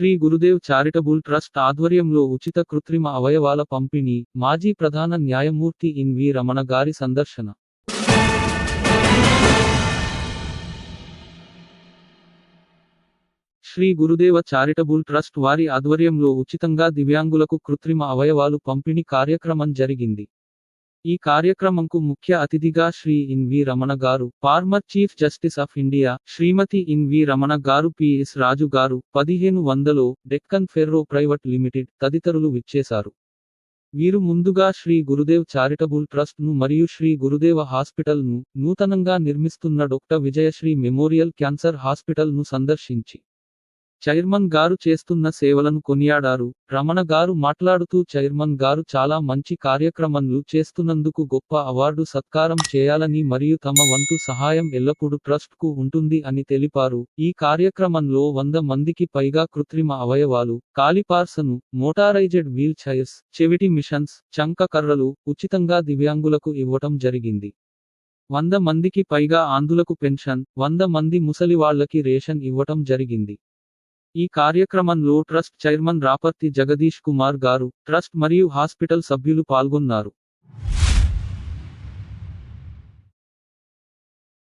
Shri Gurudev charitable trust ఆధ్వర్యంలో ఉచిత కృత్రిమ అవయవాల పంపిణీ మాజీ ప్రధాన న్యాయమూర్తి ఇన్ వి రమణ గారి సందర్శన. శ్రీ గురుదేవ చారిటబుల్ ట్రస్ట్ వారి ఆధ్వర్యంలో ఉచితంగా దివ్యాంగులకు కృత్రిమ అవయవాలు పంపిణీ కార్యక్రమం జరిగింది. ఈ కార్యక్రమంకు ముఖ్య అతిథిగా శ్రీ ఇన్ వి రమణ గారు former chief justice of India Shrimati N V Ramana గారు పిఎస్ రాజు గారు పదిహేను వందలో డెక్కన్ ఫెర్రో ప్రైవేట్ లిమిటెడ్ తదితరులు విచ్చేశారు. వీరు ముందుగా శ్రీ గురుదేవ్ చారిటబుల్ ట్రస్ట్ను మరియు శ్రీ గురుదేవ హాస్పిటల్ను నూతనంగా నిర్మిస్తున్న డాక్టర్ విజయశ్రీ మెమోరియల్ క్యాన్సర్ హాస్పిటల్ను సందర్శించి చైర్మన్ గారు చేస్తున్న సేవలను కొనియాడారు. రమణ గారు మాట్లాడుతూ చైర్మన్ గారు చాలా మంచి కార్యక్రమంలు చేస్తున్నందుకు గొప్ప అవార్డు సత్కారం చేయాలని మరియు తమ వంతు సహాయం ఎల్లప్పుడూ ట్రస్ట్కు ఉంటుంది అని తెలిపారు. ఈ కార్యక్రమంలో వంద మందికి పైగా కృత్రిమ అవయవాలు కాలిపార్సను మోటారైజెడ్ వీల్ చైర్స్ చెవిటి మిషన్స్ చంక కర్రలు ఉచితంగా దివ్యాంగులకు ఇవ్వటం జరిగింది. వంద మందికి పైగా ఆందులకు పెన్షన్ వంద మంది ముసలివాళ్ళకి రేషన్ ఇవ్వటం జరిగింది. ఈ కార్యక్రమంలో trust chairman Raparthi Jagadish Kumar garu trust మరియు హాస్పిటల్ సభ్యులు పాల్గొన్నారు.